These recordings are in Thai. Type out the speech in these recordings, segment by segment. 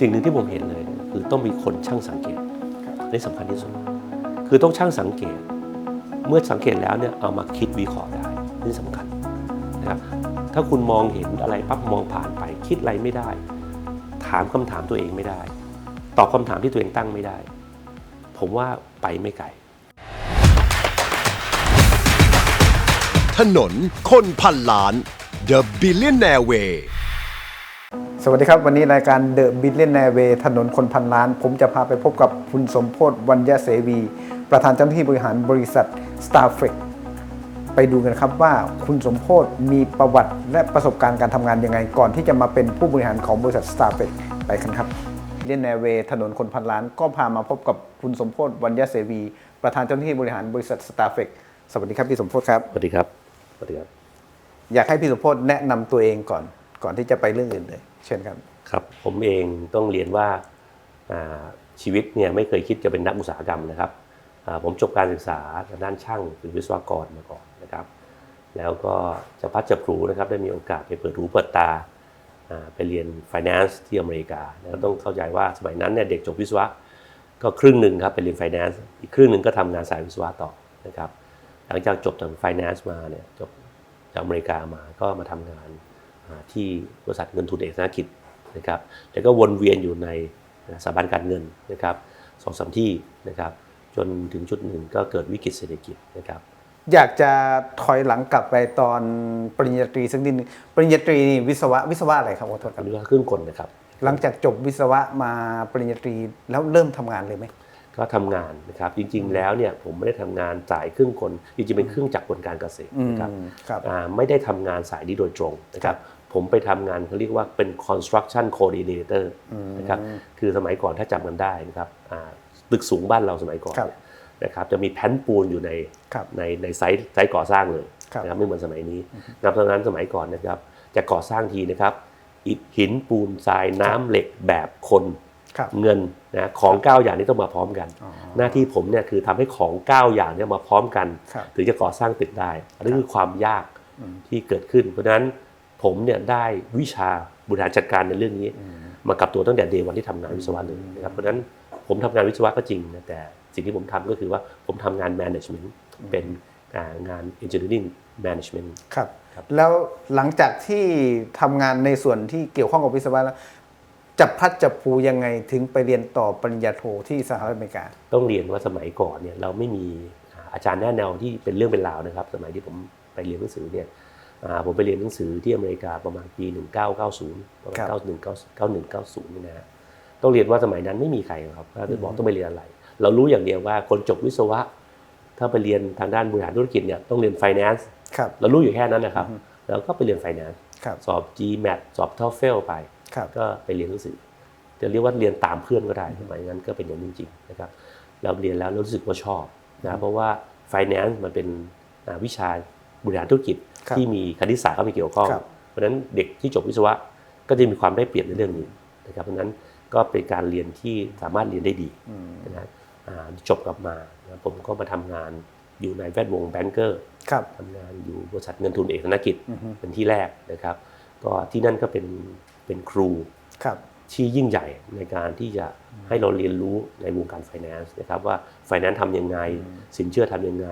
สิ่งหนึ่งที่ผมเห็นเลย คือต้องมีคนช่างสังเกตนี่สำคัญที่สุด คือต้องช่างสังเกต เมื่อสังเกตแล้วเนี่ยเอามาคิดวิเคราะห์ได้นี่สำคัญนะครับถ้าคุณมองเห็นอะไรปั๊บมองผ่านไป คิดอะไรไม่ได้ ถามคำถามตัวเองไม่ได้ ตอบคำถามที่ตัวเองตั้งไม่ได้ ผมว่าไปไม่ไกลถนนคนพันล้าน The Billionaire Way สวัสดีครับ วันนี้รายการ The Billionaire Way ถนนคนพันล้าน ผมจะพาไปพบกับคุณสมโพธวัญญเสวี ประธานเจ้าหน้าที่บริหารบริษัท s t a r f e c ไปดูกันครับว่าคุณสมโพธมีประวัติและประสบการณ์การทำงานยังไง ก่อนที่จะมาเป็นผู้บริหารของบริษัท s t a r f e c ไปกันครับ Billionaire Way ถนนคนพันล้าน ก็พามาพบกับคุณสมโพธวัญญเสวี ประธานเจ้าหน้าที่บริหารบริษัท s t a r f e c สวัสดีครับพี่สมโพธครับสวัสดีครับสวัสดีครับ อยากให้พี่สมโพธแนะนำตัวเองก่อนก่อนที่จะไปเรื่องอื่นเลย เชิญครับครับผมเองต้องเรียนว่าชีวิตเนี่ยไม่เคยคิดจะเป็นนักอุตสาหกรรมนะครับผมจบการศึกษาทางด้านช่างเป็นวิศวกรมาก่อนนะครับ แล้วก็จะพัดจะผลูนะครับได้มีโอกาสไปเปิดหูเปิดตาไปเรียน finance ที่อเมริกาแล้วต้องเข้าใจว่าสมัยนั้นเนี่ยเด็กจบวิศวะก็ครึ่งหนึ่งครับไปเรียน finance อีกครึ่งหนึ่งก็ทำงานสายวิศวะต่อนะครับหลังจากจบทาง finance มาเนี่ยจบจากอเมริกามาก็มาทำงาน ที่บริษัทเงินทุนเอกธนกิจนะครับแล้วก็วนเวียนอยู่ในสถาบันการเงินนะครับสองสามที่นะครับจนถึงจุดหนึ่งก็เกิดวิกฤตเศรษฐกิจนะครับอยากจะถอยหลังกลับไปตอนปริญญาตรีสักนิดนึงปริญญาตรีนี่วิศวะวิศวะอะไรครับขอโทษคอัรันบนี้ก็ครึ่งคนนะครับหลังจากจบวิศวะมาปริญญาตรีแล้วเริ่มทำงานเลยไหมก็ทำงานนะครับจริง ๆ แล้วเนี่ยผมไม่ได้ทำงานสายครึ่งคนจริงๆเป็นเครื่องจักรกลการเกษตรนะครับอืมครับอ่าไม่ได้ทำงานสายนี้โดยตรงนะครับ ผมไปทำงานเขาเรียกว่าเป็น construction coordinator นะครับคือสมัยก่อนถ้าจำกันได้นะครับอ่าตึกสูงบ้านเราสมัยก่อนครับเนี่ยนะครับจะมีแผ่นปูนอยู่ในครับในในไซต์ไซต์ก่อสร้างเลยครับนะครับไม่เหมือนสมัยนี้นะครับตอนนั้นสมัยก่อนนะครับจะก่อสร้างทีนะครับอิฐหินปูนทรายน้ำเหล็กแบบคนครับเงินนะของ 9 อย่างนี้ต้องมาพร้อมกันอ๋อหน้าที่ผมเนี่ยคือทำให้ของ 9 อย่างเนี้มาพร้อมกันครับถึงจะก่อสร้างตึกได้อันนี้คือความยากที่เกิดขึ้น เพราะฉะนั้น ผมเนี่ยได้วิชาบริหารจัดการในเรื่องนี้ มากับตัวตั้งแต่เดวันที่ทำงานวิศวะเลยนะครับเพราะฉะนั้นผมทำงานวิศวะก็จริงนะแต่สิ่งที่ผมทำก็คือว่าผมทำงาน management เป็นอ่างาน engineering management ครับครับแล้วหลังจากที่ทำงานในส่วนที่เกี่ยวข้องกับวิศวะแล้วจับพลัดจับผลูยังไงถึงไปเรียนต่อปริญญาโทที่สหรัฐอเมริกา ต้องเรียนว่าสมัยก่อนเนี่ยเราไม่มีอ่าอาจารย์แนะแนวที่เป็นเรื่องเป็นราวนะครับ สมัยที่ผมไปเรียนหนังสือเนี่ยอ่า ผมไปเรียนหนังสือที่อเมริกาประมาณปี 1990 ประมาณครับ91 91 90นี่นะฮะต้องเรียนว่าสมัยนั้นไม่มีใครครับถ้าจะบอกต้องไปเรียนอะไร เรารู้อย่างเดียวว่าคนจบวิศวะ ถ้าไปเรียนทางด้านบริหารธุรกิจเนี่ยต้องเรียน finance ครับเรารู้อยู่แค่นั้นนะครับ แล้วก็ไปเรียน finance ครับสอบ GMAT สอบ TOEFL ไปครับก็ไปเรียนหนังสือ จะเรียกว่าเรียนตามเพื่อนก็ได้สมัยนั้นก็เป็นอย่างนั้นจริงๆนะครับเราเรียนแล้วรู้สึกว่าชอบนะเพราะว่า finance มันเป็นอ่าวิชา บริหารธุรกิจครับที่มีคณิตศาสตร์เข้าไปเกี่ยวข้องครับเพราะฉะนั้นเด็กที่จบวิศวะก็จะมีความได้เปรียบในเรื่องนี้นะครับเพราะฉะนั้นก็เป็นการเรียนที่สามารถเรียนได้ดีนะอ่าจบกลับมานะผมก็มาทำงานอยู่ในแวดวงแบงเกอร์ครับทำงานอยู่บริษัทเงินทุนเอกธนกิจเป็นที่แรกนะครับ ก็ที่นั่นก็เป็นเป็นครูครับที่ยิ่งใหญ่ในการที่จะให้เราเรียนรู้ในวงการ finance นะครับว่า finance ทำยังไง สินเชื่อทำยังไง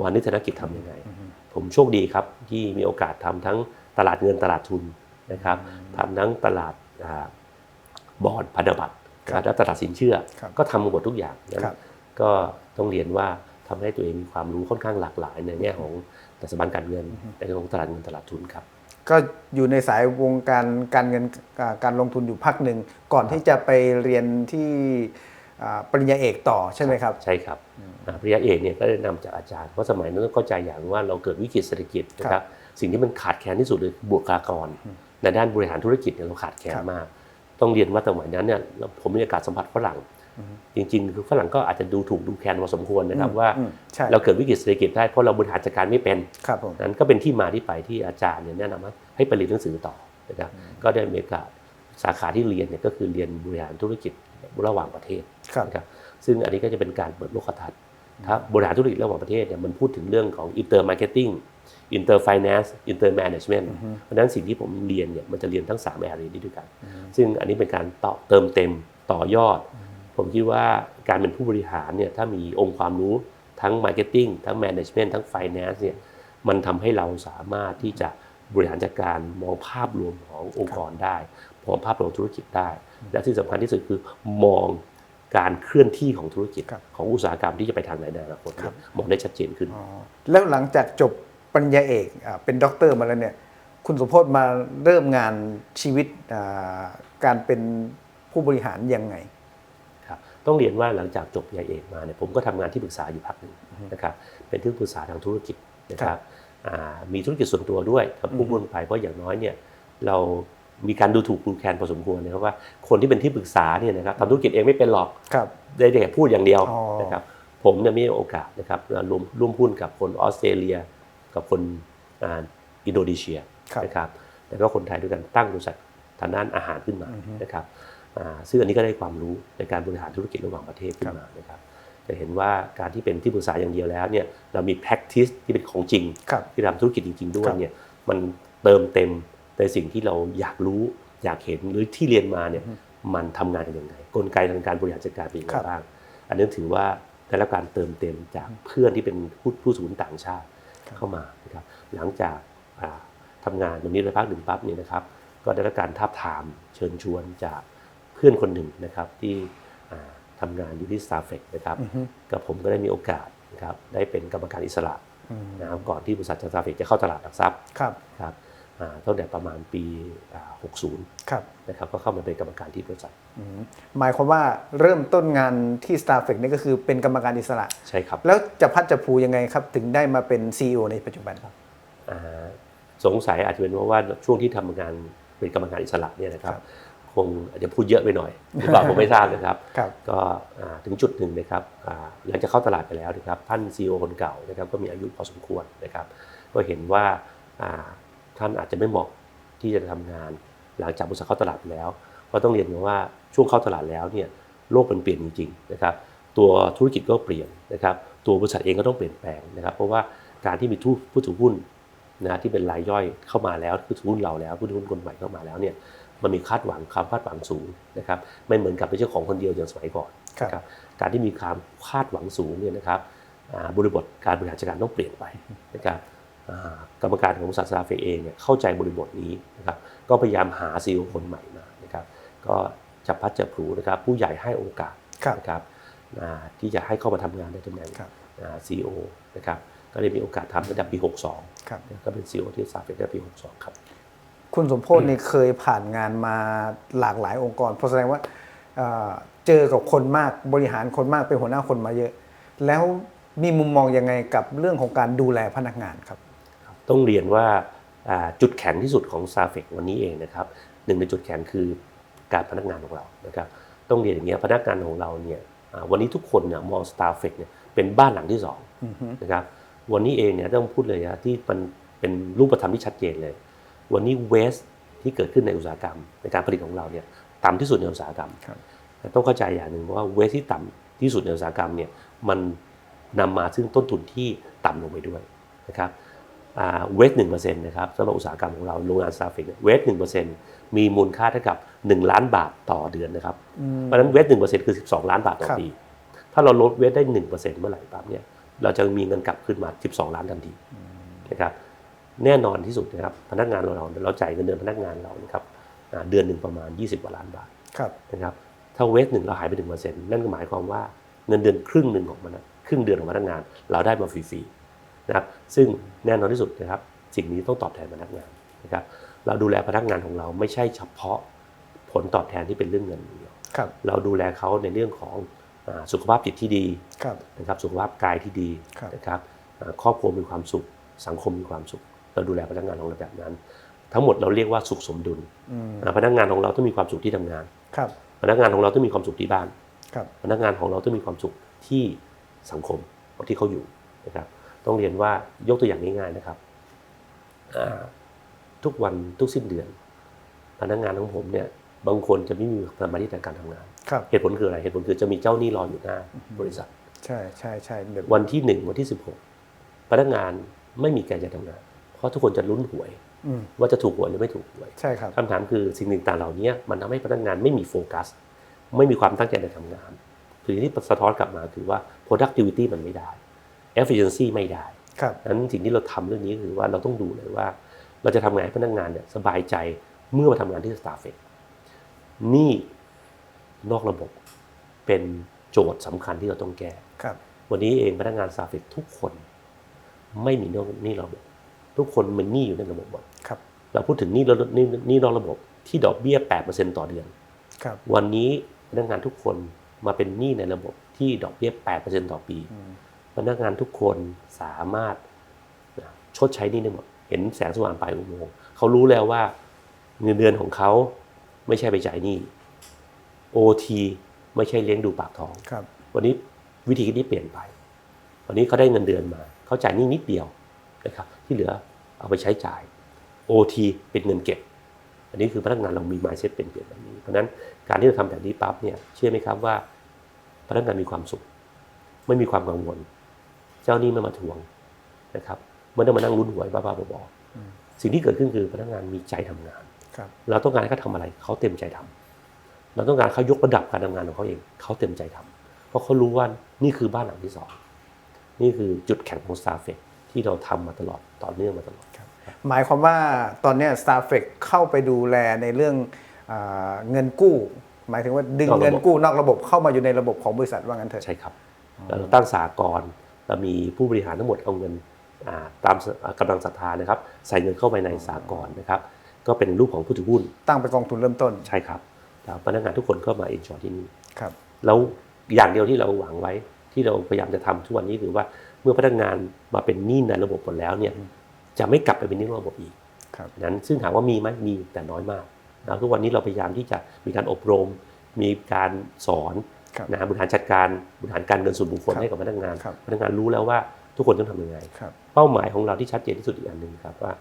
วานิชธนกิจทำยังไง ผมโชคดีครับที่มีโอกาสทำทั้งตลาดเงินตลาดทุนนะครับทำทั้งตลาดอ่าบอลพันธบัตรครับและตลาดสินเชื่อครับก็ทำหมดทุกอย่างนั้นครับก็ต้องเรียนว่าทำให้ตัวเองมีความรู้ค่อนข้างหลากหลายในแง่ของสถาบันการเงินในเรื่องของตลาดเงินตลาดทุนครับก็อยู่ในสายวงการการเงินอ่าการลงทุนอยู่พักหนึ่งก่อนที่จะไปเรียนที่อ่า ปริญญาเอกต่อใช่ไหมครับ ใช่ครับอ่าปริญญาเอกเนี่ยก็ได้นำจากอาจารย์เพราะสมัยนั้นต้องเข้าใจอย่างว่าเราเกิดวิกฤตเศรษฐกิจนะคครัรับบสิ่งที่มันขาดแคลนที่สุดเลยคือบุคลากร ในด้านบริหารธุรกิจเนี่ยเราขาดแคลนครับมาก ต้องเรียนว่าสมัยนั้นเนี่ยเราผมมีโอกาสสัมผัสฝรั่งจริงๆ คือฝรั่งก็อาจจะดูถูกดูแคลนพอสมควรนะครับว่าอืมใช่เราเกิดวิกฤตเศรษฐกิจได้เพราะเราบริหารจัดการไม่เป็นครับผมนั้นก็เป็นที่มาที่ไปที่อาจารย์เนี่ยแนะนำว่าให้ไปเรียนหนังสือต่อนะครับก็ได้มีโอกาสสาขาที่เรียนเนี่ยก็คือเรียนบริหารธุรกิจระหว่างประเทศครับ นะครับซึ่งอันนี้ก็จะเป็นการเปิดโลกทัศน์ถ้าบริหารธุรกิจระหว่างประเทศเนี่ยมันพูดถึงเรื่องของ inter marketing inter finance inter management เพราะฉะนั้นสิ่งที่ผมเรียนเนี่ยมันจะเรียนทั้ง3 area นี้ด้วยกัน ซึ่งอันนี้เป็นการต่อเติมเต็มต่อยอด ผมคิดว่าการเป็นผู้บริหารเนี่ยถ้ามีองค์ความรู้ทั้ง marketing ทั้ง management ทั้ง finance เนี่ยมันทำให้เราสามารถที่จะบริหารจัดการมองภาพรวมขององค์กรได้มองภาพรวมธุรกิจได้ และที่สำคัญที่สุดคือมอง การเคลื่อนที่ของธุรกิจครับของอุตสาหกรรมที่จะไปทางไหนในอนาคตเนี่ยมองได้ชัดเจนขึ้นอ๋อแล้วหลังจากจบปริญญาเอกอ่าเป็นด็อกเตอร์มาแล้วเนี่ยคุณสมโพศมาเริ่มงานชีวิตอ่าการเป็นผู้บริหารยังไงครับต้องเรียนว่าหลังจากจบปริญญาเอกมาเนี่ยผมก็ทำงานที่ปรึกษาอยู่พักหนึ่งนะครับเป็นที่ปรึกษาทางธุรกิจนะครับอ่ามีธุรกิจส่วนตัวด้วยทำผู้บุญไปเพราะอย่างน้อยเนี่ยเรา มีการดูถูกดูแคลนพอสมควรนะครับว่าคนที่เป็นที่ปรึกษาเนี่ยนะครับทำธุรกิจเองไม่เป็นหรอกครับได้แต่พูดอย่างเดียวอ๋อนะครับผมเนี่ยมีโอกาสนะครับรวมร่วมหุ้นกับคนออสเตรเลีย กับคนอ่าอินโดนีเซียครับนะครับแล้วก็คนไทยด้วยกันตั้งบริษัททางด้านอาหารขึ้นมานะครับอ่าซึ่งอันนี้ก็ได้ความรู้ในการบริหารธุรกิจระหว่างประเทศขึ้นมานะครับจะเห็นว่าการที่เป็นที่ปรึกษาอย่างเดียวแล้วเนี่ยเรามี practice ที่เป็นของจริงครับที่ทำธุรกิจจริง ๆ ด้วคยรับเนี่ยมันเติมเต็ม ในสิ่งที่เราอยากรู้อยากเห็นหรือที่เรียนมาเนี่ยมันทำงานกันยังไงกลไกทางการบริหารจัดการเป็นยังไงครับบ้าง อันนี้ถือว่าได้รับการเติมเต็มจากเพื่อนที่เป็นผู้ผู้สูญต่างชาติเข้ามานะครับหลังจากอ่าทำงานตรงนี้ในภาคหนึ่งปั๊บเนี่ยนะครับ ก็ได้รับการทาบทามเชิญชวนจากเพื่อนคนหนึ่งนะครับที่อ่าทำงานอยู่ที่ s t a r f e c นะครับกับผมก็ได้มีโอกาสนะครับได้เป็นกรรมการอิสระนะครับก่อนที่บริษัท s t a r f e c จะเข้าตลาดหลักทรัพย์ครับครับอ่า ตั้งแต่ประมาณปีอ่า60ครับนะครับก็เข้ามาเป็นกรรมการที่บริษัทอืมหมายความว่าเริ่มต้นงานที่ s t a r f e c นี่ก็คือเป็นกรรมการอิสระใช่ครับ แล้วจะพัดจะผูยังไงครับ ถึงได้มาเป็น CEO ในปัจจุบันครับอ่าสงสัยอาจจะเป็นเพราะว่าช่วงที่ทำงานเป็นกรรมการอิสระเนี่ยนะครับครับคงอาจจะพูดเยอะไปหน่อยหรือเปล่าผมไม่ทราบนะครับครับก็อ่าถึงจุดหนึ่งนะครับอ่าหลังจากเข้าตลาดไปแล้วนะครับท่านซีอคนเก่านะครับก็มีอายุพอสมควรนะครับ ก็เห็นว่าอ่า ท่านอาจจะไม่เหมาะที่จะทำงาน หลังจากบริษัทเข้าตลาดไปแล้วก็ต้องเรียนว่าช่วงเข้าตลาดแล้วเนี่ยโลกมันเปลี่ยนจริงๆนะครับตัวธุรกิจก็เปลี่ยนนะครับตัวบริษัทเองก็ต้องเปลี่ยนแปลงนะครับเพราะว่าการที่มีผู้ผู้ถือหุ้นนะที่เป็นรายย่อยเข้ามาแล้วผู้ถือหุ้นเราแล้วผู้ถือหุ้นคนใหม่เข้ามาแล้วเนี่ยมันมีคาดหวังความคาดหวังสูงนะครับไม่เหมือนกับเป็นเจ้าของคนเดียวอย่างสมัยก่อนครับนะครับการที่มีความคาดหวังสูงเนี่ยนะครับอ่าบริบทการบริหารจัดการต้องเปลี่ยนไปนะครับอ่า กรรมการของบริษัทซาเฟเองเนี่ยเข้าใจบริบทนี้นะครับก็พยายามหาซีอคนใหม่มานะครับก็จับพลัดจับผลูนะครับผู้ใหญ่ให้โอกาสครับนะครับอ่าที่จะให้เข้ามาทำงานในตำแหน่งครับซีโอนะครับก็ได้มีโอกาสทำตั้งแต่ปี 62ครับก็เป็นซีอที่ซาเฟตั้งแต่ปี 62 ครับ คุณสมโพศนี่เคยผ่านงานมาหลากหลายองค์กร เพราะแสดงว่าเอ่อเจอกับคนมากบริหารคนมากเป็นหัวหน้าคนมาเยอะ แล้วมีมุมมองยังไงกับเรื่องของการดูแลพนักงานครับ ต้องเรียนว่าอ่าจุดแข็งที่สุดของ s a f e c วันนี้เองนะครับหนึ่งในจุดแข็งคือการพนักงานของเรานะครับต้องเรียนอย่างเงี้ยพนักงานของเราเนี่ยอ่าวันนี้ทุกคนเนี่ยมอง s t a r f e c เนี่ยเป็นบ้านหลังที่สองนะครับวันนี้เองเนี่ยต้องพูดเลยนะที่มันเป็นรูปธรรมที่ชัดเจนเลย วันนี้เวสที่เกิดขึ้นในอุตสาหกรรม ในการผลิตของเราเนี่ยต่ำที่สุดในอุตสาหกรรมครับแต่ต้องเข้าใจอย่างหนึ่งว่าเวสที่ต่ำที่สุดในอุตสาหกรรมเนี่ยมันนำมาซึ่งต้นทุนที่ต่ำลงไปด้วยนะครับ เวสหนึ่งเปอร์เซ็นต์นะครับสำหรับอุตสาหกรรมของเราโรงงานซาฟิกเวสหนึ่งเปอร์เซ็นต์มีมูลค่าเท่ากับ 1 ล้านบาทต่อเดือนนะครับ เพราะฉะนั้นเวสหนึ่งเปอร์เซ็นต์คือ 12 ล้านบาทต่อครับปี ถ้าเราลดเวสได้หนึ่งเปอร์เซ็นต์เมื่อไหร่ปั๊บเนี่ยเราจะมีเงินกลับขึ้นมา 12 ล้านทันทีนะครับแน่นอนที่สุดนะครับพนักงานเราเราจ่ายเงินเดือนพนักงานเรานะครับอ่าเดือนหนึ่งประมาณ 20กว่าล้านบาทครับนะครับถ้าเวสหนึ่งเราหายไปหนึ่งเปอร์เซ็นต์นั่นก็หมายความว่าเงินเดือนครึ่งหนึ่งของมันนะครึ่งเดือนของพนักงาน เราได้มาฟรีๆ นะครับซึ่งแน่นอนที่สุดนะครับ สิ่งนี้ต้องตอบแทนพนักงานนะครับเราดูแลพนักงานของเราไม่ใช่เฉพาะผลตอบแทนที่เป็นเรื่องเงินอย่างเดียวครับเราดูแลเขาในเรื่องของอาสุขภาพจิตที่ดีครับนะครับสุขภาพกายที่ดีครับนะครับอ่าครอบครัวมีความสุข สังคมมีความสุข เราดูแลพนักงานของเราแบบนั้น ทั้งหมดเราเรียกว่าสุขสมดุลอ่าพนักงานของเราต้องมีความสุขที่ทำงานครับพนักงานของเราต้องมีความสุขที่บ้านครับพนักงานของเราต้องมีความสุขที่สังคมที่เขาอยู่นะครับ ต้องเรียนว่ายกตัวอย่างง่ายๆนะครับอ่าทุกวันทุกสิ้นเดือน พนักงานของผมเนี่ยบางคนจะไม่มีสมาธิในการทำงานครับเหตุผลคืออะไร เหตุผลคือจะมีเจ้าหนี้รออยู่หน้าบริษัท ใช่ใช่ใช่เดี๋ยววันที่หนึ่งวันที่สิบหกพนักงานไม่มีการจะทำงาน เพราะทุกคนจะลุ้นหวยอืมว่าจะถูกหวยหรือไม่ถูกหวย ใช่ครับคำถามคือสิ่งต่างๆเหล่านี้มันทำให้พนักงานไม่มีโฟกัส ไม่มีความตั้งใจในทำงานสิ่งที่สะท้อนกลับมาคือว่า productivity มันไม่ได้ efficiency ไม่ได้ครับนั้นสิ่งที่เราทำเรื่องนี้คือว่าเราต้องดูเลยว่า เราจะทำงานให้พนักงานเนี่ยสบายใจเมื่อมาทำงานที่ Starflex นี่นอกระบบเป็นโจทย์สำคัญที่เราต้องแก้ครับวันนี้เองพนักงาน Starflex ทุกคน ไม่มีหนี้ระบบ ทุกคนมีหนี้อยู่ในระบบหมดครับ เราพูดถึงหนี้ระหนี้หนี้นอกระบบที่ดอกเบี้ย8%ต่อเดือนครับวันนี้พนักงานทุกคนมาเป็นหนี้ในระบบที่ดอกเบี้ย8%ต่อปีอืม พนักงานทุกคนสามารถนะชดใช้หนี้ได้หมดเห็นแสงสว่างปลายอุโมงค์เขารู้แล้วว่าเงินเดือนของเขาไม่ใช่ไปจ่ายหนี้ OT ไม่ใช่เลี้ยงดูปากท้องครับวันนี้วิธีคิดนี้เปลี่ยนไป วันนี้เขาได้เงินเดือนมา เขาจ่ายหนี้นิดเดียวนะครับ ที่เหลือเอาไปใช้จ่าย OT เป็นเงินเก็บ อันนี้คือพนักงานเรามี mindset เป็นเปลี่ยนแบบนี้ เพราะฉะนั้นการที่เราทำแบบนี้ปั๊บเนี่ย เชื่อไหมครับว่า พนักงานมีความสุข ไม่มีความกังวล เจ้าหนี้ไม่มาทวงนะครับไม่ต้องมานั่งลุ้นหวยบ้าๆบอๆสิ่งที่เกิดขึ้นคือพนักงานมีใจทำงานครับเราต้องการให้เขาทำอะไรเขาเต็มใจทำเราต้องการเขายกระดับการทำงานของเขาเองเขาเต็มใจทำเพราะเขารู้ว่านี่คือบ้านหลังที่สองนี่คือจุดแข็งของ s t a r f e ที่เราทำมาตลอดต่อเนื่องมาตลอดหมายความว่าตอนเนี้ Starflex เข้าไปดูแลในเรื่องอาเงินกู้ หมายถึงว่าดึงนอกระบบเงินกู้นอกระบบเข้ามาอยู่ในระบบของบริษัทว่างั้นเถอะใช่ครับเราตั้งสากล เรามีผู้บริหารทั้งหมดเอาเงินอ่าตามอ่ากำลังศรัทธานะครับ ใส่เงินเข้าไปในสากลนะครับ ก็เป็นรูปของผู้ถือหุ้น ตั้งเป็นกองทุนเริ่มต้นใช่ครับแล้วพนักงานทุกคนก็มาเอ็นจอยที่นี่ครับแล้วอย่างเดียวที่เราหวังไว้ที่เราพยายามจะทำทุกวันนี้คือว่าเมื่อพนักงานมาเป็นหนี้ในระบบหมดแล้วเนี่ยจะไม่กลับไปเป็นหนี้นอกระบบอีกครับนั้นซึ่งถามว่ามีไหมมีแต่น้อยมากนะทุกวันนี้เราพยายามที่จะมีการอบรม มีการสอน ครับนะบริหารจัดการบริหารการเงินส่วนบุคคลครับให้กับพนักงานครับพนักงานรู้แล้วว่าทุกคนต้องทำยังไงครับเป้าหมายของเราที่ชัดเจนที่สุดอีกอันหนึ่งครับว่า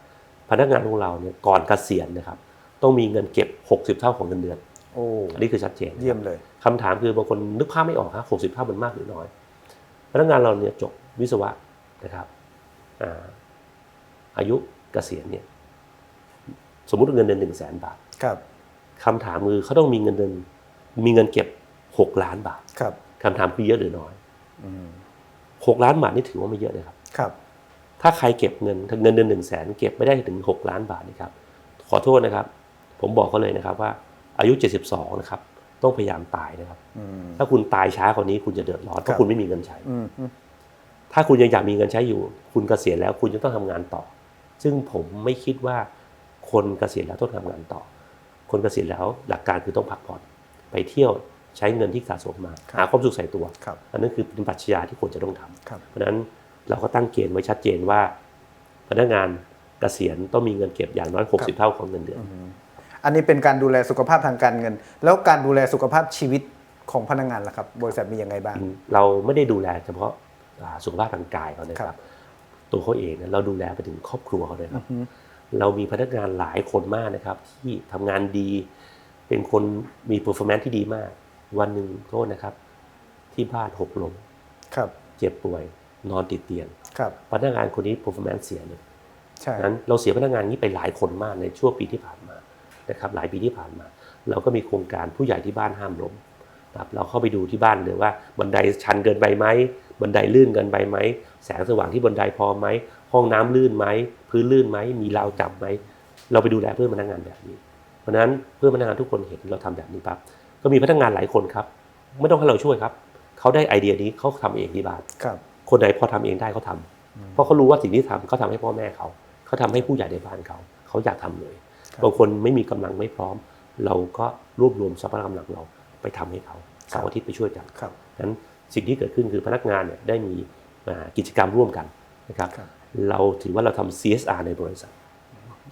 พนักงานของเราเนี่ยก่อนเกษียณนะครับต้องมีเงินเก็บ 60 เท่าของเงินเดือนโอ้อันนี้คือชัดเจนเยี่ยมเลยคำถามคือบางคนนึกภาพไม่ออกครับหกสิบเท่ามันมากหรือน้อย พนักงานเราเนี่ยจบวิศวะนะครับอ่าอายุเกษียณเนี่ยสมมุติเงินเดือนหนึ่งแสนบาทครับคำถามคือเขาต้องมีเงินเดือนมีเงินเก็บ หกล้านบาทครับคำถามคือเยอะหรือน้อยอืมหกล้านบาทนี่ถือว่าไม่เยอะเลยครับ ครับ ถ้าใครเก็บเงินเงินเดือนหนึ่งแสนเก็บไม่ได้ถึงหกล้านบาทนี่ครับ ขอโทษนะครับ ผมบอกเขาเลยนะครับว่า อายุ72นะครับ ต้องพยายามตายนะครับอืมถ้าคุณตายช้ากว่านี้คุณจะเดือดร้อนเพครัราะบคุณไม่มีเงินใช้อืมอืมถ้าคุณยังอยากมีเงินใช้อยู่ คุณเกษียณแล้ว คุณจะต้องทำงานต่อ ซึ่งผมไม่คิดว่าคนเกษียณแล้วต้องทำงานต่อ คนเกษียณแล้วหลักการคือต้องพักผ่อนไปเที่ยว ใช้เงินที่สะสมมาหาความสุขใส่ตัวครับอันนั้นคือเป็นปรัชญาที่ควรจะต้องทำครับเพราะฉะนั้นเราก็ตั้งเกณฑ์ไว้ชัดเจนว่า พนักงานเกษียณต้องมีเงินเก็บอย่างน้อย 60 เท่าของเงินเดือน อันนี้เป็นการดูแลสุขภาพทางการเงิน แล้วการดูแลสุขภาพชีวิตของพนักงานล่ะครับ บริษัทมียังไงบ้าง เราไม่ได้ดูแลเฉพาะอ่าสุขภาพทางกายเขานะคครัรับบตัวเขาเองเนี่ยเราดูแลไปถึงครอบครัวเขาเลยครับเรามีพนักงานหลายคนมากนะครับ ที่ทำงานดี เป็นคนมี performance ที่ดีมาก วันหนึ่งโทษนะครับ ที่บ้านหกล้มครับ เจ็บป่วย นอนติดเตียงครับพนักงานคนนี้ performance เสียเลยใช่นั้นเราเสียพนักงานนี้ไปหลายคนมากในช่วงปีที่ผ่านมานะครับ หลายปีที่ผ่านมา เราก็มีโครงการผู้ใหญ่ที่บ้านห้ามล้มนะครับเราเข้าไปดูที่บ้านเลยว่าบันไดชันเกินไปไหมบันไดลื่นเกินไปไหมแสงสว่างที่บันไดพอไหมห้องน้ำลื่นไหมพื้นลื่นไหมมีราวจับไหมเราไปดูแลเพื่อนพนักงานแบบนี้ เพราะฉะนั้นเพื่อนพนักงานทุกคนเห็นเราทำแบบนี้ปั๊บ ก็มีพนักงานหลายคนครับ ไม่ต้องให้เราช่วยครับ เขาได้ไอเดียนี้เขาทำเองที่บ้านครับ คนไหนพอทำเองได้เขาทำเพราะเขารู้ว่าสิ่งที่ทำเขาทำให้พ่อแม่เขาเขาทำให้ผู้ใหญ่ในบ้านเขาเขาอยากทำเลยครับบางคนไม่มีกำลังไม่พร้อม เราก็รวบรวมทรัพยากำลังเราไปทำให้เขาเสาร์อาทิตย์ไปช่วยกันครับนั้นสิ่งที่เกิดขึ้นคือพนักงานเนี่ยได้มีอ่ากิจกรรมร่วมกันนะครับครับเราถือว่าเราทำ CSR ในบริษัท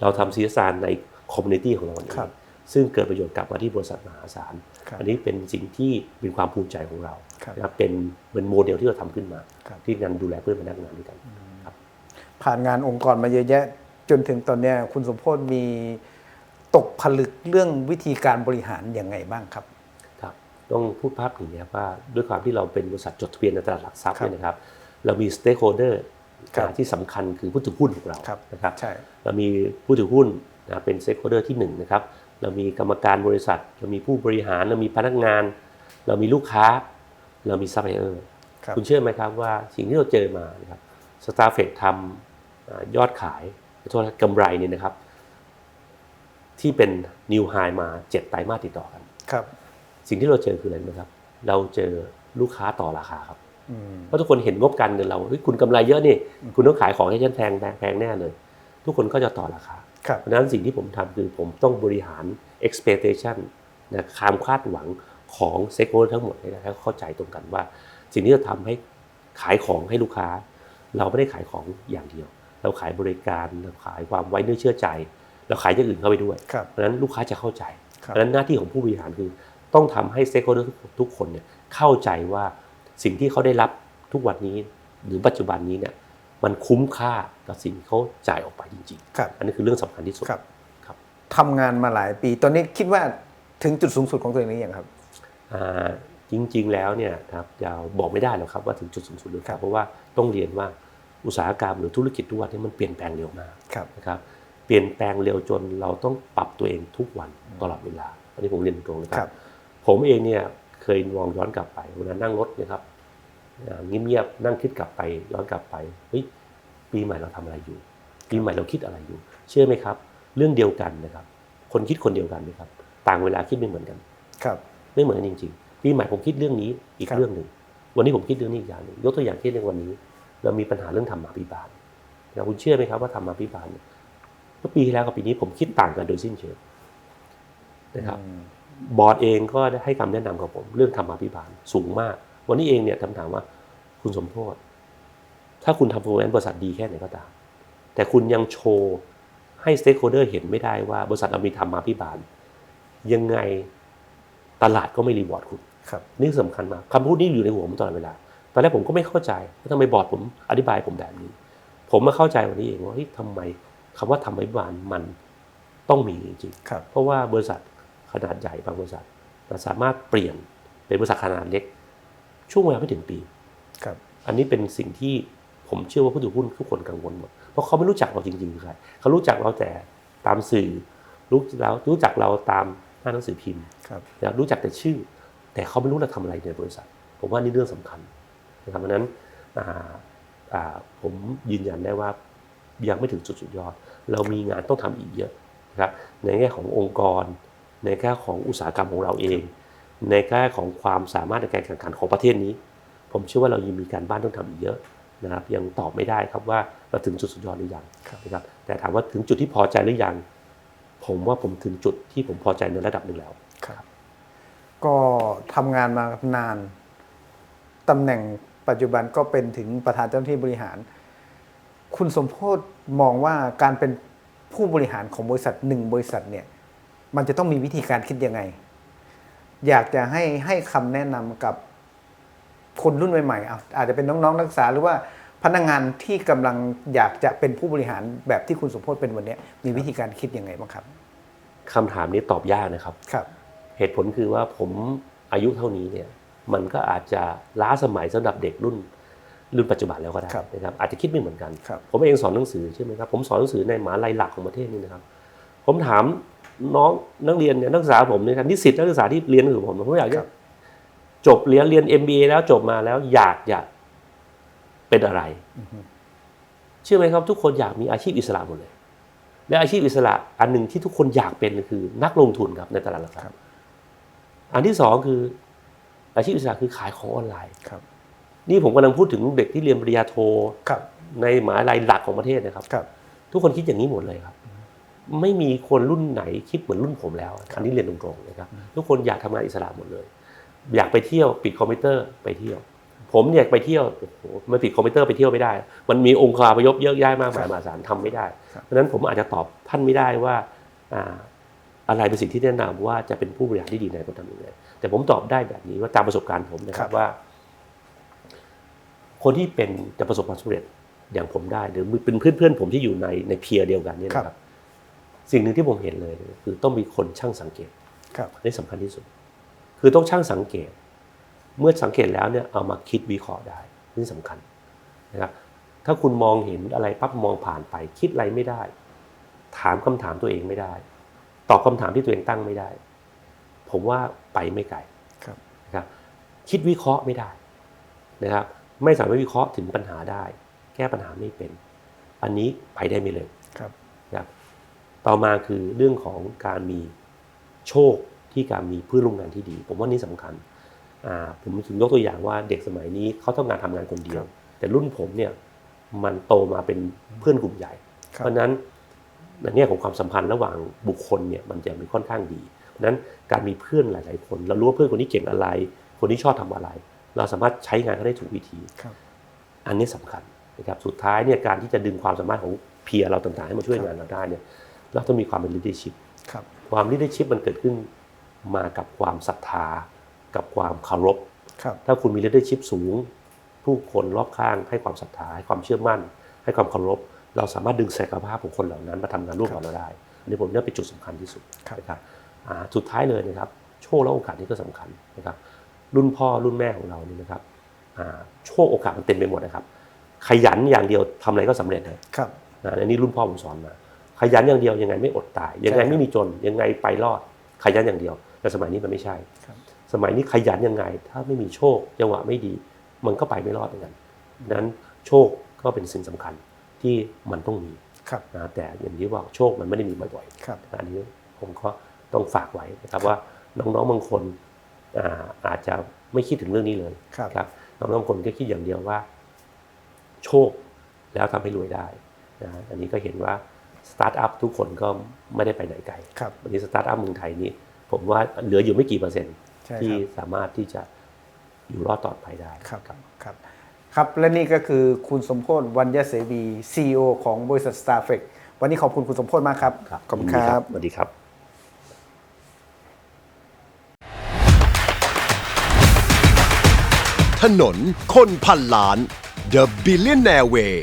เราทำ CSR ในคอมมูนิตี้ของเราเองครับซึ่งเกิดประโยชน์กลับมาที่บริษัทมหาศาลครับ อันนี้เป็นสิ่งที่เป็นความภูมิใจของเราครับนะครับเป็นเป็นโมเดลที่เราทำขึ้นมาครับที่งานดูแลเพื่อนพนักงานด้วยกันครับผ่านงานองค์กรมาเยอะแยะจนถึงตอนเนี้ยคุณสมโพศมีตกผลึกเรื่องวิธีการบริหารยังไงบ้างครับครับต้องพูดภาพอย่างนี้ยว่าด้วยความที่เราเป็นบริษัทจดทะเบียนในตลาดหลักทรัพย์ครับเนี่ยนะครับ เรามีสเต็กโฮเดอร์ครับที่สำคัญคือผู้ถือหุ้นของเราครับนะครับใช่เรามีผู้ถือหุ้นนะเป็นสเต็กโฮเดอร์ที่หนึ่งนะครับ เรามีกรรมการบริษัท เรามีผู้บริหาร เรามีพนักงาน เรามีลูกค้า เรามีซัพพลายเออร์ครับคุณเชื่อไหมครับว่าสิ่งที่เราเจอมานะครับสตาร์เฟกทำอ่ายอดขายขอโทษนะกำไรเนี่ยนะครับ ที่เป็นนิวไฮมาเจ็ดไตรมาสติดต่อกันครับ สิ่งที่เราเจอคืออะไรรู้ไหมครับ เราเจอลูกค้าต่อราคาครับอืมเพราะทุกคนเห็นงบการเงินเราเฮ้ยคุณกำไรเยอะนี่ คุณต้องขายของให้ฉันแพงแพงแพงแน่เลย ทุกคนก็จะต่อราคาครับ เพราะฉะนั้นสิ่งที่ผมทำคือผมต้องบริหาร expectation นะความคาดหวังของ stakeholder ทั้งหมดให้ได้ให้เข้าใจตรงกันว่า สิ่งที่จะทำให้ขายของให้ลูกค้า เราไม่ได้ขายของอย่างเดียว เราขายบริการเราขายความไว้เนื้อเชื่อใจ เราขายอย่างอื่นเข้าไปด้วยครับเพราะฉะนั้นลูกค้าจะเข้าใจครัเพบราะฉะนั้นหน้าที่ของผู้บริหารคือ ต้องทำให้ stakeholder ทุกทุกคนเนี่ยเข้าใจว่าสิ่งที่เขาได้รับทุกวันนี้หรือปัจจุบันนี้เนี่ย มันคุ้มค่ากับสิ่งที่เขาจ่ายออกไปจริงครับๆอันนี้คือเรื่องสำคัญที่สุดครับครับทำงานมาหลายปี ตอนนี้คิดว่าถึงจุดสูงสุดของตัวเองหรือยังครับอ่าจริง ๆ แล้วเนี่ยครับเราบอกไม่ได้หรอกครับว่าถึงจุดสูงสุดหรือครับเพราะว่าต้องเรียนว่าอุตสาหกรรมหรือธุรกิจทุกวันนี้มันเปลี่ยนแปลงเร็วมากครับนะครับเปลี่ยนแปลงเร็วจนเราต้องปรับตัวเองทุกวันตลอดเวลาอันนี้ผมเรียนตรงๆนะคครัรับบผมเองเนี่ยเคยมองย้อนกลับไปเวลานั่งรถเนะครับอ่า เงียบๆนั่งคิดกลับไปย้อนกลับไปเฮ้ยปีใหม่เราทำอะไรอยู่ ปีใหม่เราคิดอะไรอยู่ เชื่อไหมครับ เรื่องเดียวกันนะครับ คนคิดคนเดียวกันนะครับ ต่างเวลาคิดไม่เหมือนกัน ครับ ไม่เหมือนกันจริง ๆ ปีใหม่ผมคิดเรื่องนี้อีกครับเรื่องหนึ่งวันนี้ผมคิดเรื่องนี้อีกอย่างหนึ่งยกตัวอย่างเช่นในวันนี้ เรามีปัญหาเรื่องธรรมาภิบาลนะคุณเชื่อไหมครับว่าธรรมาภิบาลเนี่ยเมื่อปีที่แล้วกับปีนี้ผมคิดต่างกันโดยสิ้นเชิงนะครับอืมบอร์ดเองก็ได้ให้คำแนะนำกับผม เรื่องธรรมาภิบาลสูงมาก วันนี้เองเนี่ยคำถามว่าคุณสมโพธถ้าคุณทำโปรแกรมบริษัทดีแค่ไหนก็ตาม แต่คุณยังโชว์ให้สเต็กโฮเดอร์เห็นไม่ได้ว่าบริษัทเรามีธรรมาภิบาล ยังไงตลาดก็ไม่รีวอร์ดคุณครับนี่สำคัญมากคำพูดนี้อยู่ในหัวผมตลอดเวลาตอนแรกผมก็ไม่เข้าใจว่าทำไมบอร์ดผมอธิบายผมแบบนี้ ผมมาเข้าใจวันนี้เองว่าเฮ้ยทำไมคำว่าทำไมบานมันต้องมีจริงครับๆเพราะว่าบริษัทขนาดใหญ่บางบริษัทเราสามารถเปลี่ยนเป็นบริษัทขนาดเล็ก ช่วงเวลาไม่ถึงปี ครับ อันนี้เป็นสิ่งที่ผมเชื่อว่าผู้ถือหุ้นทุกคนกังวลหมด เพราะเขาไม่รู้จักเราจริงๆคือใครเขารู้จักเราแต่ตามสื่อ รู้เรารู้จักเราตามหน้าหนังสือพิมพ์ครับนะครับรู้จักแต่ชื่อ แต่เขาไม่รู้เราทำอะไรในบริษัท ผมว่านี่เรื่องสำคัญนะครับเพราะฉะนั้นอ่าอ่าผมยืนยันได้ว่ายังไม่ถึงจุดสุดยอด เรามีงานต้องทำอีกเยอะนะครับในแง่ขององค์กร ในแง่ของอุตสาหกรรมของเราเอง ในแง่ของความสามารถในการแข่งขันของประเทศนี้ ผมเชื่อว่าเรายังมีการบ้านต้องทำอีกเยอะนะครับยังตอบไม่ได้ครับว่าเราถึงจุดสุดยอดหรือยังครับนะครับแต่ถามว่าถึงจุดที่พอใจหรือยัง ผมว่าผมถึงจุดที่ผมพอใจในระดับหนึ่งแล้วครับก็ทำงานมานานตำแหน่งปัจจุบันก็เป็นถึงประธานเจ้าหน้าที่บริหาร คุณสมโพศมองว่าการเป็นผู้บริหารของบริษัทหนึ่งบริษัทเนี่ยมันจะต้องมีวิธีการคิดยังไง อยากจะให้ให้คำแนะนำกับคนรุ่นใหม่ๆอะอาจจะเป็นน้องๆนักศึกษาหรือว่าพนักงานที่กำลังอยากจะเป็นผู้บริหารแบบที่คุณสมโพศเป็นวันเนี้ยมีวิธีการคิดยังไงบ้างครับคำถามนี้ตอบยากนะครับครับ เหตุผลคือว่าผมอายุเท่านี้เนี่ยมันก็อาจจะล้าสมัยสำหรับเด็กรุ่น รุ่นปัจจุบันแล้วก็ได้ครับนะครับอาจจะคิดไม่เหมือนกันครับผมเองสอนหนังสือใช่ไหมครับผมสอนหนังสือในมหาลัยหลักของประเทศนี่นะครับ ผมถาม น้องนักเรียนเนี่ยนักศึกษาผมเนี่ยครับนิสิตนักศึกษาที่เรียนกับผมผมอยากคจะรับจบเรียนเรียน MBA แล้วจบมาแล้วอยากจะเป็นอะไร เชื่อไหมครับ ทุกคนอยากมีอาชีพอิสระหมดเลย และอาชีพอิสระอันหนึ่งที่ทุกคนอยากเป็นคือ นักลงทุนครับในตลาดหลักทรัครัพบย์อันที่สองคือ อาชีพอิสระคือขายของออนไลน์ครับ นี่ผมกำลังพูดถึงเด็กที่เรียนปริญญาโทครับในมหาลัยหลักของประเทศนะครับครับ ทุกคนคิดอย่างนี้หมดเลยครับ ไม่มีคนรุ่นไหนคิดเหมือนรุ่นผมแล้วอันนี้เรียนตรงๆนะครับทุกคนอยากทำงานอิสระหมดเลย อยากไปเที่ยวปิดคอมพิวเตอร์ไปเที่ยว ผมเนี่ยไปเที่ยวโอ้โหมันปิดคอมพิวเตอร์ไปเที่ยวไม่ได้ มันมีองค์คาพยพเยอะแยะมากมายมหาศาลทำไม่ได้ครับเพราะฉะนั้นผมอาจจะตอบท่านไม่ได้ว่าอ่าอะไรเป็นสิ่งที่แนะนำว่าจะเป็นผู้บริหารที่ดีในคนทำยังไงแต่ผมตอบได้แบบนี้ว่าตามประสบการณ์ผมนะคครัรับบว่า คนที่เป็นจะประสบความสำเร็จอย่างผมได้หรือเป็นเพื่อนๆผมที่อยู่ในในเพียร์เดียวกันเนี่ยนะครับ สิ่งหนึ่งที่ผมเห็นเลย คือต้องมีคนช่างสังเกตครับอันนี้สำคัญที่สุดคคือต้องช่างสังเกต เมื่อสังเกตแล้วเนี่ยเอามาคิดวิเคราะห์ได้นี่สำคัญนะครับถ้าคุณมองเห็นอะไรปั๊บมองผ่านไป คิดอะไรไม่ได้ ถามคำถามตัวเองไม่ได้ ตอบคำถามที่ตัวเองตั้งไม่ได้ ผมว่าไปไม่ไกลครับนะครับ คิดวิเคราะห์ไม่ได้นะครับ ไม่สามารถวิเคราะห์ถึงปัญหาได้ แก้ปัญหาไม่เป็น อันนี้ไปได้ไม่เลยครับนะครับ ต่อมาคือเรื่องของการมีโชคที่การมีเพื่อนร่วมงานที่ดี ผมว่านี่สำคัญอ่าผมถึงยกตัวอย่างว่าเด็กสมัยนี้เขาต้องการทำงานคนเดียว แต่รุ่นผมเนี่ยมันโตมาเป็นเพื่อนกลุ่มใหญ่คเพรับราะฉะนั้นในแง่ของความสัมพันธ์ระหว่างบุคคลเนี่ยมันจะมีค่อนข้างดี เพราะฉะนั้นการมีเพื่อนหลาย ๆ คน เรารู้ว่าเพื่อนคนนี้เก่งอะไร คนที่ชอบทำอะไร เราสามารถใช้งานเขาได้ถูกวิธีครับอันนี้สำคัญนะครับสุดท้ายเนี่ยการที่จะดึงความสามารถของเพียร์เราต่าง ๆ ให้มาช่วยงานเราได้เนี่ย เราต้องมีความเป็น leadership ครับความ leadership มันเกิดขึ้นมากับความศรัทธา กับความเคารพครับถ้าคุณมี leadership สูง ผู้คนรอบข้างให้ความศรัทธาให้ความเชื่อมั่น ให้ความเคารพ เราสามารถดึงศักยภาพของคนเหล่านั้นมาทำงานร่วมกับเราได้อันนี้ผมว่าเป็นจุดสำคัญที่สุดครับนะครับอ่าสุดท้ายเลยนะครับ โชคและโอกาสนี่ก็สำคัญนะครับ รุ่นพ่อรุ่นแม่ของเรานี่นะครับอ่าโชคโอกาสมันเต็มไปหมดนะครับ ขยันอย่างเดียวทำอะไรก็สำเร็จเลยครับนะอันนี้รุ่นพ่อผมสอนมา ขยันอย่างเดียวยังไงไม่อดตาย ยังไงใช่ครับไม่มีจนยังไงไปรอด ขยันอย่างเดียว แต่สมัยนี้มันไม่ใช่ครับสมัยนี้ขยันยังไง ถ้าไม่มีโชคจังหวะไม่ดี มันก็ไปไม่รอดเหมือนกันดังนั้นโชคก็เป็นสิ่งสำคัญที่มันต้องมีครับนะแต่อย่างที่ว่าโชคมันไม่ได้มีบ่อยครับๆอันนี้ผมก็ต้องฝากไว้นะครับว่าน้องๆบางคนอ่าอาจจะไม่คิดถึงเรื่องนี้เลยครับครับน้องๆบางคนก็คิดอย่างเดียวว่า โชคแล้วทำให้รวยได้นะอันนี้ก็เห็นว่า สตาร์ทอัพทุกคนก็ไม่ได้ไปไหนไกลครับวันนี้สตาร์ทอัพเมืองไทยนี่ผมว่าเหลืออยู่ไม่กี่เปอร์เซ็นต์ใช่ครับที่สามารถที่จะอยู่รอดต่อไปได้ครับครับครับ และนี่ก็คือคุณสมโพศวัญญเสวี CEO ของบริษัท s t a r f e c วันนี้ขอบคุณคุณสมโพศมากครับครับขอบคุณยินคดีรับสวัสดีครับถนนคนพันล้าน The Billionaire Way